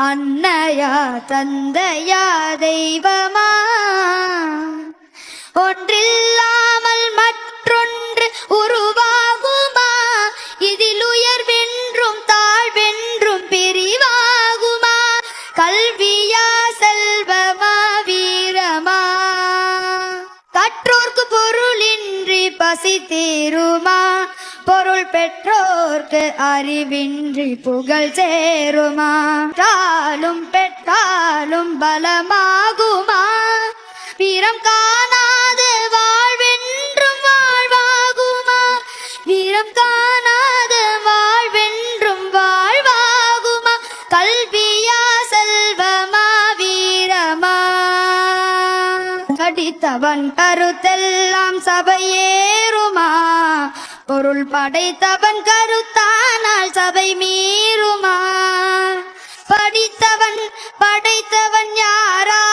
அன்னையா தந்தையா தெய்வமா? ஒன்றில்லாமல் மற்றொன்று உருவாகுமா? இதில் உயர்வென்றும் தாழ்வென்றும் பிரிவாகுமா? கல்வியா செல்வமா வீரமா? கற்றோர்க்கு பொருளின்றி பசி தீருமா? பொருள் பெற்றோர்க்கு அறிவின்றி புகழ் சேருமா? பெற்றாலும் வீரம் காணாத வாழ்வென்றும் வாழ்வாகுமா? வீரம் காணாத வாழ்வென்றும் வாழ்வாகுமா? கல்வியா செல்வமா வீரமா? கடித்தவன் கருத்தெல்லாம் சபையேறுமா? பொருள் படைத்தவன் கருத்தானால் சபை மீறும். படைத்தவன் யாரா?